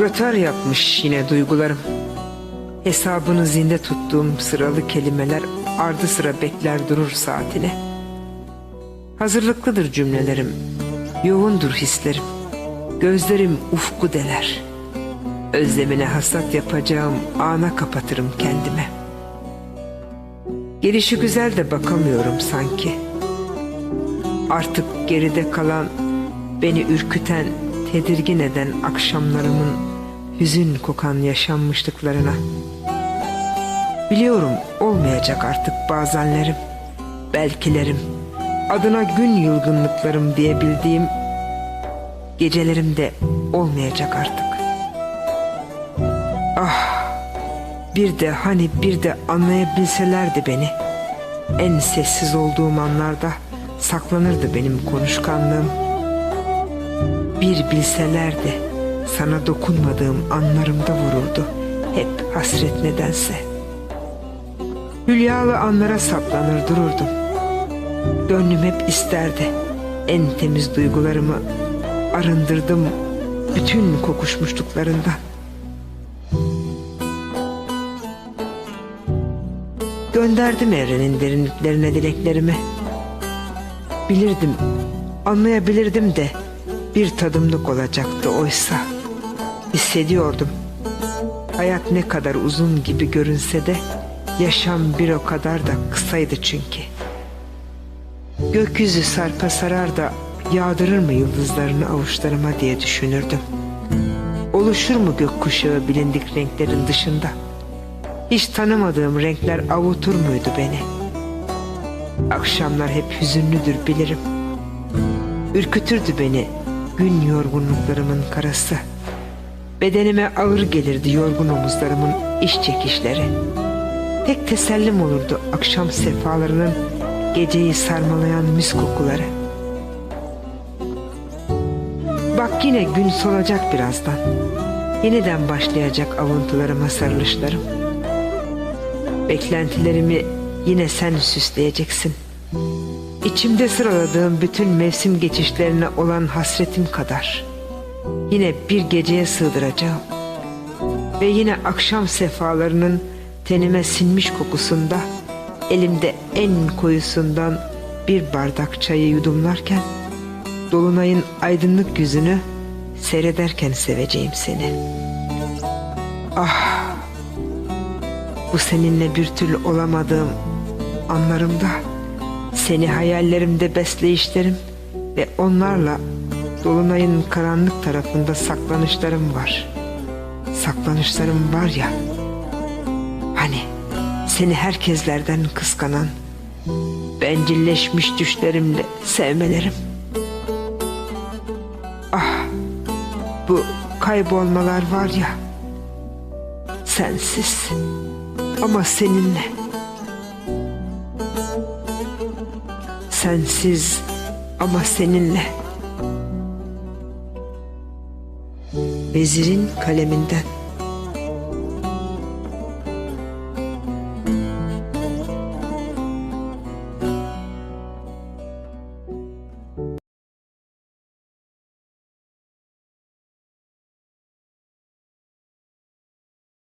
Rötar yapmış yine duygularım. Hesabını zinde tuttuğum sıralı kelimeler ardı sıra bekler durur saatine. Hazırlıklıdır cümlelerim, yoğundur hislerim. Gözlerim ufku deler. Özlemine hasat yapacağım ana kapatırım kendime. Gelişi güzel de bakamıyorum sanki. Artık geride kalan, beni ürküten, tedirgin eden akşamlarımın hüzün kokan yaşanmışlıklarına. Biliyorum olmayacak artık bazenlerim, belkilerim, adına gün yılgınlıklarım diyebildiğim gecelerimde olmayacak artık. Ah, bir de hani bir de anlayabilselerdi beni. En sessiz olduğum anlarda saklanırdı benim konuşkanlığım. Bir bilselerdi sana dokunmadığım anlarımda vururdu hep hasret nedense. Hülyalı anlara saplanır dururdum. Gönlüm hep isterdi en temiz duygularımı arındırdım bütün kokuşmuşluklarından. Gönderdim evrenin derinliklerine dileklerimi. Bilirdim, anlayabilirdim de bir tadımlık olacaktı oysa. Hissediyordum. Hayat ne kadar uzun gibi görünse de yaşam bir o kadar da kısaydı çünkü. Gökyüzü sarpa sarar da yağdırır mı yıldızlarını avuçlarıma diye düşünürdüm. Oluşur mu gökkuşağı bilindik renklerin dışında? Hiç tanımadığım renkler avutur muydu beni? Akşamlar hep hüzünlüdür bilirim. Ürkütürdü beni gün yorgunluklarımın karası. Bedenime ağır gelirdi yorgun omuzlarımın iş çekişleri. Tek tesellim olurdu akşam sefalarının geceyi sarmalayan mis kokuları. Bak yine gün solacak birazdan. Yeniden başlayacak avuntularıma sarılışlarım. Beklentilerimi yine sen süsleyeceksin. İçimde sıraladığım bütün mevsim geçişlerine olan hasretim kadar. Yine bir geceye sığdıracağım. Ve yine akşam sefalarının tenime sinmiş kokusunda elimde en koyusundan bir bardak çayı yudumlarken dolunayın aydınlık yüzünü seyrederken seveceğim seni. Ah bu seninle bir türlü olamadığım anlarımda seni hayallerimde besleyişlerim ve onlarla dolunayın karanlık tarafında saklanışlarım var. Saklanışlarım var ya. Hani seni herkeslerden kıskanan bencilleşmiş düşlerimle sevmelerim. Ah bu kaybolmalar var ya sensiz ama seninle sensiz ama seninle Vezir'in kaleminden